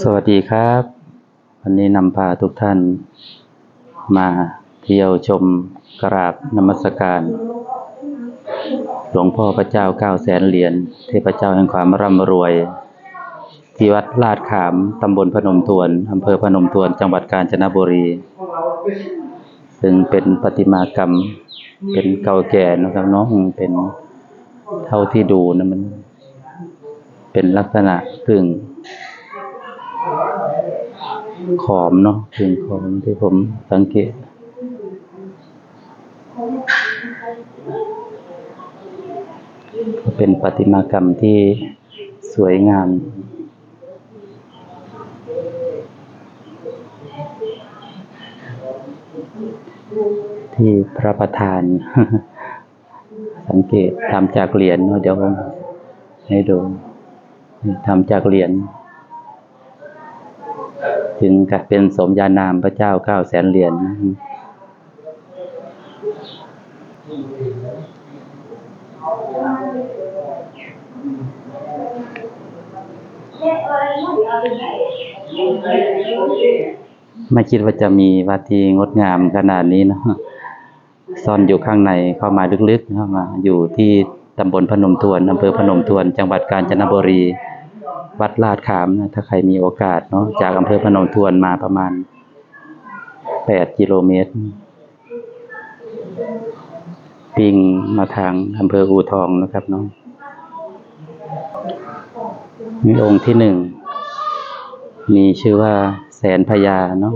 สวัสดีครับ วันนี้นำพาทุกท่านมาเที่ยวชมกราบนมัสการ หลวงพ่อพระเจ้าเก้าแสนเหรียญเทพเจ้าแห่งความร่ำรวย ที่วัดลาดขามตำบลพนมทวนอำเภอพนมทวนจังหวัดกาญจนบุรี ซึ่งเป็นประติมากรรมเป็นเก่าแก่นะครับเน้องเป็นเท่าที่ดูนะมัน เป็นลักษณะกึ่งขอมเนาะกึ่งขอมที่ผมสังเกต เป็นประติมากรรมที่สวยงามที่พระประธาน สังเกตทำจากเหรียญเนอะเดี๋ยวผมให้ดู ทำจากเหรียญถึงกับเป็นสมญานามพระเจ้าเก้าแสนเหรียญไม่คิดว่าจะมีวัดที่งดงามขนาดนี้เนาะซ่อนอยู่ข้างในเข้ามาลึกๆเข้ามา อยู่ที่ตำบลพนมทวนอำเภอพนมทวน จังหวัดกาญจนบุรี วัดลาดขามนะถ้าใครมีโอกาสเนาะจากอำเภอพนมทวนมาประมาณแปดกิโลเมตร ปิงมาทางอำเภออูทองนะครับเนาะมีองค์ที่หนึ่งมีชื่อว่าแสนพญาเนาะ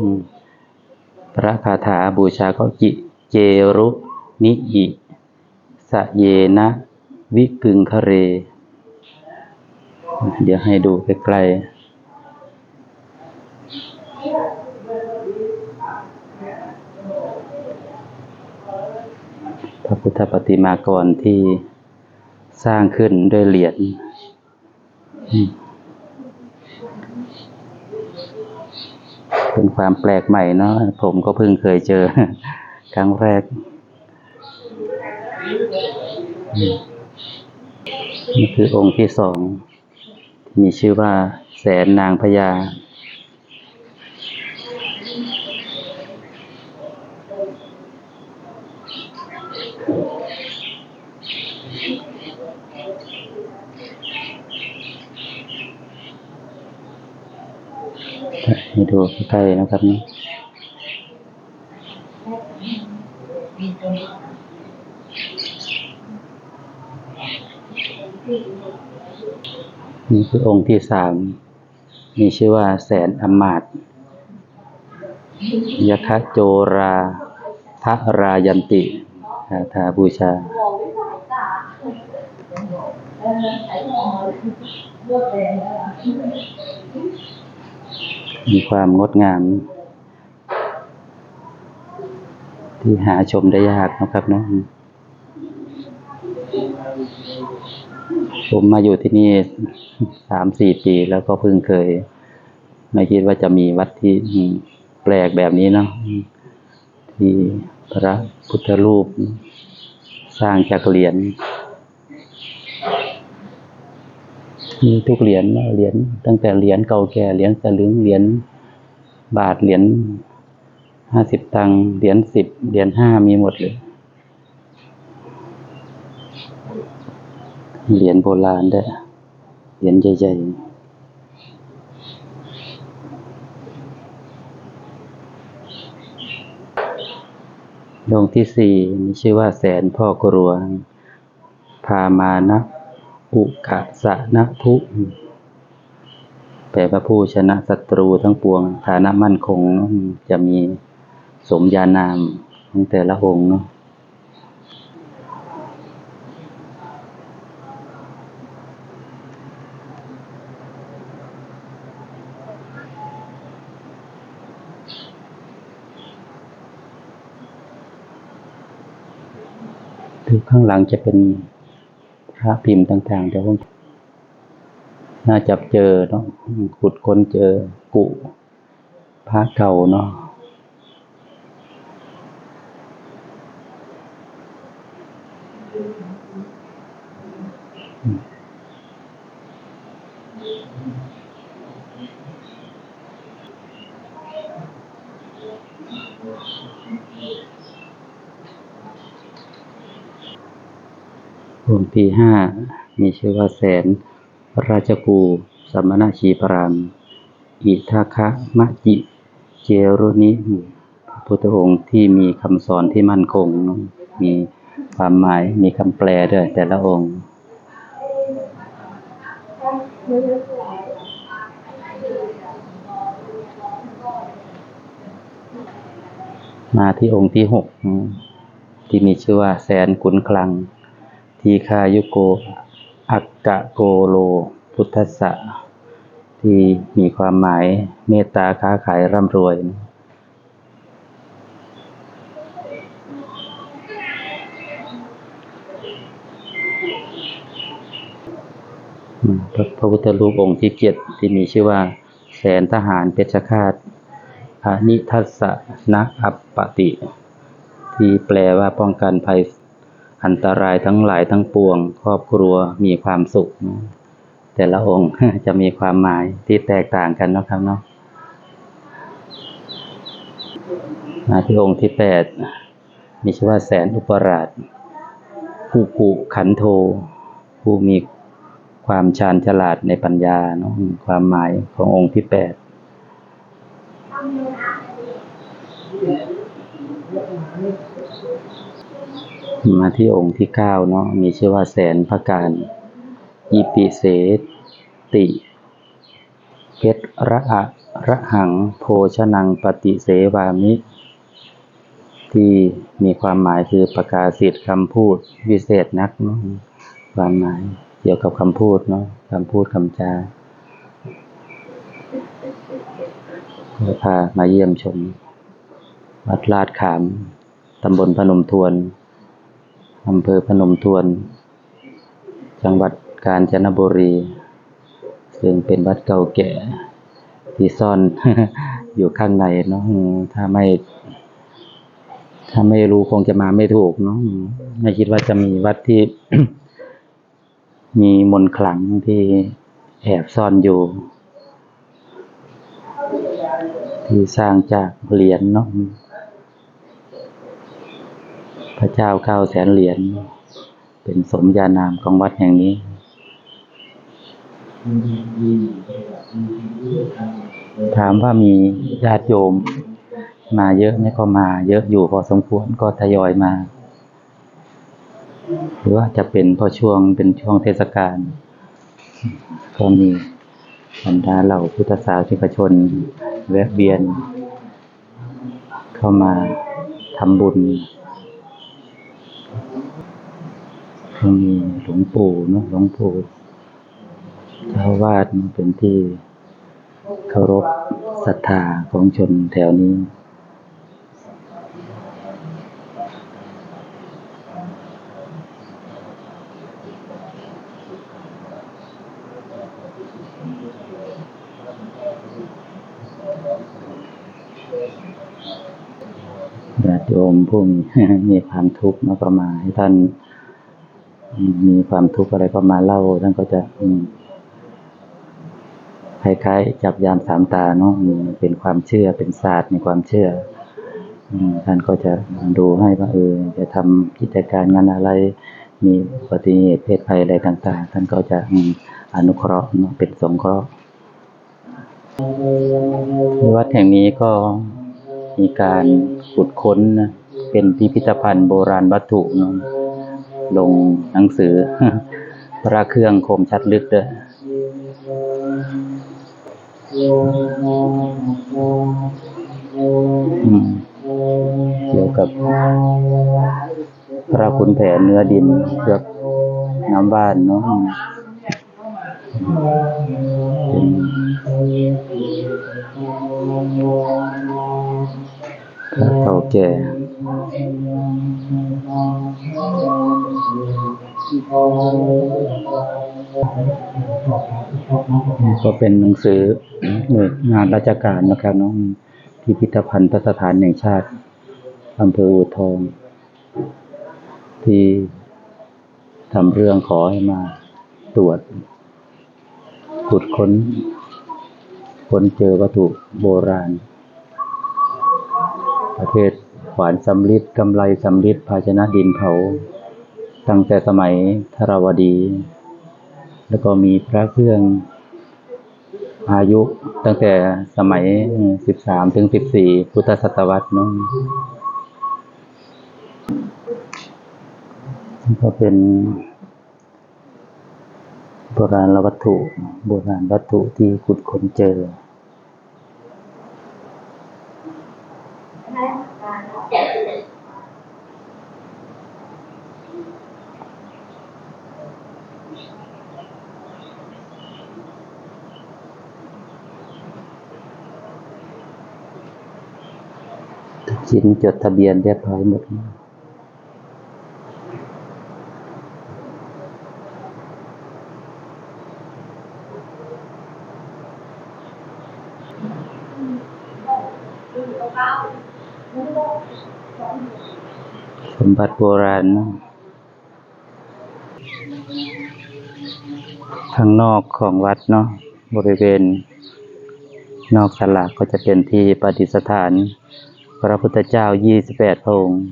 พระคาถาบูชาก็จิเจรุนิอิสะเยนะ วิกึงคะเร เดี๋ยวให้ดูใกล้ๆพระพุทธปฏิมากรที่สร้างขึ้นด้วยเหรียญเป็นความแปลกใหม่เนาะผมก็เพิ่งเคยเจอ ครั้งแรก นี่คือองค์ที่สอง มีชื่อว่าแสนนางพญาให้ดูใกล้ๆนะครับนี่ นี่คือองค์ที่สามมีชื่อว่าแสนอมาตยคะโจราทะรายันติคาถาบูชา มีความงดงาม ที่หาชมได้ยากนะครับเนาะ ผมมาอยู่ที่นี่สามสี่ปีแล้วก็เพิ่งเคย ไม่คิดว่าจะมีวัดที่แปลกแบบนี้เนาะที่พระพุทธรูป สร้างจากเหรียญมีทุกเหรียญเหรียญตั้งแต่เหรียญเก่าแก่เหรียญสลึงเหรียญบาทเหรียญห้าสิบตังเหรียญสิบเหรียญห้ามีหมดเลย เหรียญโบราณด้วยเหรียญใหญ่ๆองที่สี่มีชื่อว่าแสนพ่อกรวง พามานะอุกะสะนะทุ แปลว่าผู้ชนะศัตรูทั้งปวงฐานะมั่นคงจะมีสมญานามของแต่ละองค์เนาะ คือข้างหลังจะเป็นพระพิมพ์ต่าง ๆ เดี๋ยวผมน่าจะเจอเนาะขุดค้นเจอกุพระเก่าเนาะ องค์ที่ห้ามีชื่อว่าแสน ราชกูสมณชีพรามอิทาคะมะจิ เจรุนิพระพุทธองค์ที่มีคำสอนที่มั่นคง มีความหมายมีคำแปลด้วยแต่ละองค์มาที่องค์ที่หกที่มีชื่อว่าแสนขุนคลัง ทีคายุโก อักกะโกโล พุทธะที่มีความหมายเมตตาค้าขายร่ำรวย พระพระพุทธรูปองค์ที่เจ็ดที่มีชื่อว่า แสนทหารเพชฌฆาตอนิทัสสะนะอัปปติ ที่แปลว่าป้องกันภัย อันตรายทั้งหลายทั้งปวง ครอบครัวมีความสุขแต่ละองค์จะมีความหมายที่แตกต่างกันนะครับเนาะมาที่องค์ที่แปดมีชื่อว่าแสนอุปราชภูกุขันโท ผู้มีความชาญฉลาดในปัญญาเนาะความหมายขององค์ที่แปด มาที่องค์ที่เก้าเนาะมีชื่อว่าแสนพระการอิปิเสติเพชรระอะระหังโพชนังปฏิเสวามิ ที่มีความหมายคือประกาศสิทธิ์คำพูดวิเศษนักเนาะความหมายเกี่ยวกับคำพูดเนาะคำพูดคำจาพามาเยี่ยมชม วัดลาดขาม ตำบลพนมทวน อำเภอพนมทวน จังหวัดกาญจนบุรี ซึ่งเป็นวัดเก่าแก่ที่ซ่อนอยู่ข้างในเนาะถ้าไม่ถ้าไม่รู้คงจะมาไม่ถูกเนาะไม่คิดว่าจะมีวัดที่ มีมนต์ขลังที่แอบซ่อนอยู่ ที่สร้างจากเหรียญเนาะ พระเจ้าเก้าแสนเหรียญเป็นสมญานามของวัดแห่งนี้ ถามว่ามีญาติโยม มาเยอะไหมก็มา เยอะอยู่พอสมควรก็ทยอยมา หรือว่าจะเป็นพอช่วงเป็นช่วงเทศกาลก็มีบรรดาเหล่าพุทธศาสนิกชนแวะเวียน เข้ามาทำบุญ ก็มีหลวงปู่เนาะหลวงปู่เจ้าวาดเป็นที่เคารพศรัทธาของชนแถวนี้ ญาติโยมผู้มีมีความทุกข์นะก็มาให้ท่าน มีความทุกข์อะไรก็มาเล่าท่านก็จะคล้ายๆจับยามสามตาเนาะเป็นความเชื่อเป็นศาสตร์ในความเชื่ออท่านก็จะดูให้ว่าเออจะทำกิจการงานอะไร มีอุบัติเหตุเพศภัยอะไรต่าง ๆ ท่านก็จะอนุเคราะห์เนาะเป็นสงเคราะห์วัดแห่งนี้ก็มีการขุดค้นเป็นพิพิธภัณฑ์โบราณวัตถุเนาะ ลงหนังสือ พระเครื่องคมชัดลึกด้วยอืมเกี่ยวกับ พระขุนแผนเนื้อดินเกือบน้ำบ้านเนาะเป็นพระเก่าแก่ ก็เป็นหนังสือหน่วยงานราชการนะครับน้องพิพิธภัณฑ์สถานแห่งชาติอำเภออูทอง ที่ทำเรื่องขอให้มาตรวจขุดค้นค้นเจอวัตถุโบราณ ประเภท ขวานสำริดกำไลสำริดภาชนะดินเผา ตั้งแต่สมัยธรวดี แล้วก็มีพระเครื่องอายุตั้งแต่สมัยสิบสามถึงสิบสี่พุทธศตวรรษเนาะนี่ก็เป็นโบราณวัตถุ โบราณวัตถุที่ขุดค้นเจอ ทุกชิ้นจดทะเบียนเรียบร้อยหมดสมบัติโบราณเนะข้างนอกของวัดเนาะบริเวณ นอกศาลาก็จะเป็นที่ประดิษฐาน ระพุทธเจ้า28พระองค์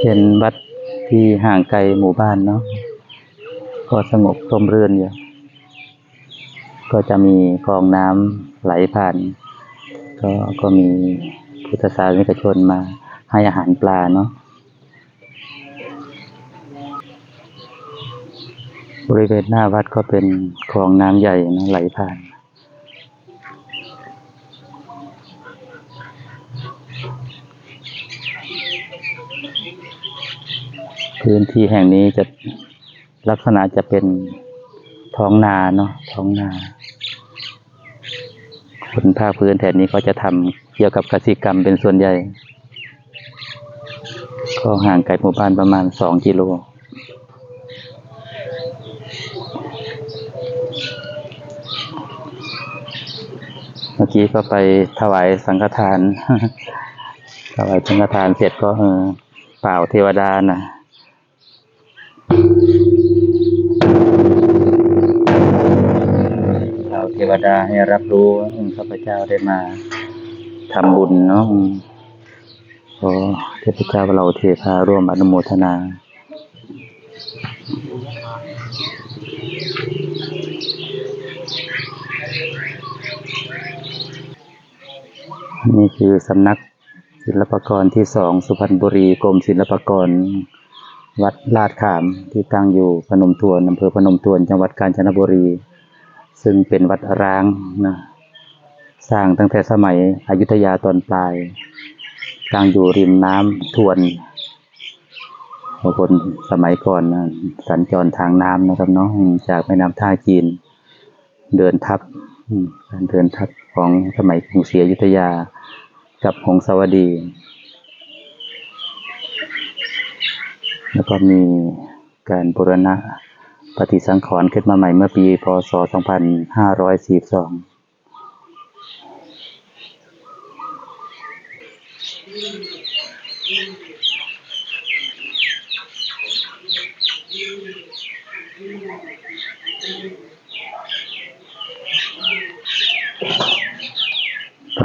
เป็นวัดที่ห่างไกลหมู่บ้านเนาะก็สงบร่มรื่นอยู่ก็จะมีคลองน้ำไหลผ่าน ก็ก็มีพุทธศาสนิกชนมา ให้อาหารปลาเนาะบริเวณหน้าวัดก็เป็นคลองน้ำใหญ่นะไหลผ่าน พื้นที่แห่งนี้จะลักษณะจะเป็นท้องนาเนาะท้องนาคนภาคพื้นแถบนี้ก็จะทำเกี่ยวกับกสิกรรมเป็นส่วนใหญ่ ก็ห่างไกลหมู่บ้านประมาณสองกิโลเมื่อกี้ก็ไปถวายสังฆทาน ถวายสังฆทานเสร็จก็เออเปล่าเทวดานะเปล่าเทวดาให้รับรู้ข้าพเจ้าได้มาทำบุญเนาะ ขอเทพเจ้าเราเทพาร่วมอนุโมทนานี่คือสำนักศิลปากรที่สองสุพรรณบุรีกรมศิลปากร วัดลาดขามที่ตั้งอยู่พนมทวนอำเภอพนมทวนจังหวัดกาญจนบุรี ซึ่งเป็นวัดร้างนะสร้างตั้งแต่สมัยอยุธยาตอนปลาย ตั้งอยู่ริมน้ำทวนบางคนสมัยก่อนนะสัญจรทางน้ำนะครับเนาะจากแม่น้ำท่าจีน เดินทับการเดินทับของสมัยกรุงศรีอยุธยา กับหงสาวดี แล้วก็มีการบูรณะปฏิสังขรณ์ขึ้นมาใหม่เมื่อปี พศ 2542 พร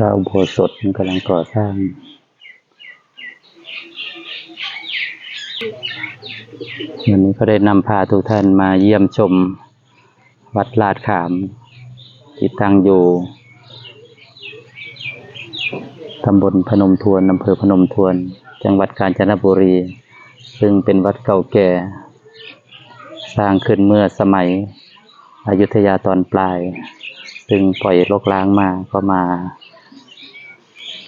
ะอุโบสถกำลังก่อสร้างวันนี้ก็ได้นำพาทุกท่านมาเยี่ยมชมวัดลาดขาม ที่ตั้งอยู่ ตำบลพนมทวนอำเภอพนมทวน จังหวัดกาญจนบุรี ซึ่งเป็นวัดเก่าแก่ สร้างขึ้นเมื่อสมัยอยุธยาตอนปลาย ซึ่งปล่อยรกร้างมาก็มา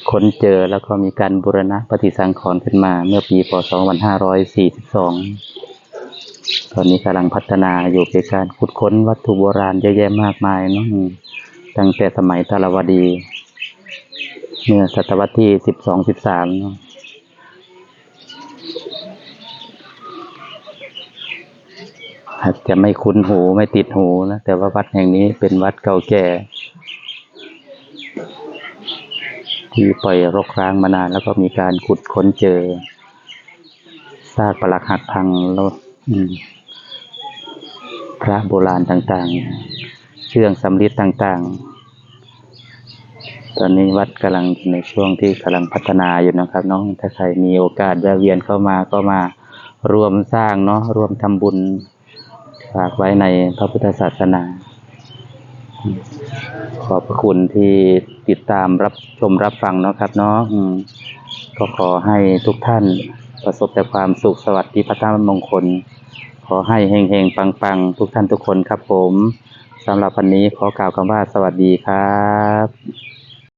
ค้นเจอแล้วก็มีการบูรณะปฏิสังขรณ์ขึ้นมาเมื่อปีพศ 2542 ตอนนี้กำลังพัฒนาอยู่ในการขุดค้นวัตถุโบราณเยอะแยะมากมายเนาะตั้งแต่สมัยธารวดี เมื่อศตวรรษที่12-13เนาะอาจจะไม่คุ้นหูไม่ติดหูนะแต่ว่าวัดแห่งนี้เป็นวัดเก่าแก่ ที่ปล่อยรกร้างมานานแล้วก็มีการขุดค้นเจอซากปรักหักพังแล้วพระโบราณต่างๆ เครื่องสำริดต่างๆ ตอนนี้วัดกำลังอยู่ในช่วงที่กำลังพัฒนาอยู่นะครับน้องถ้าใครมีโอกาสแวะเวียนเข้ามาก็มารวมสร้างเนาะรวมทำบุญฝากไว้ในพระพุทธศาสนา ขอบพระคุณที่ติดตามรับชมรับฟังเนาะครับเนาะอืมก็ขอให้ทุกท่านประสบแต่ความสุขสวัสดิ์พัฒนมงคล ขอให้เฮงเฮงปังปังทุกท่านทุกคนครับผมสำหรับวันนี้ขอกล่าวคำว่าสวัสดีครับ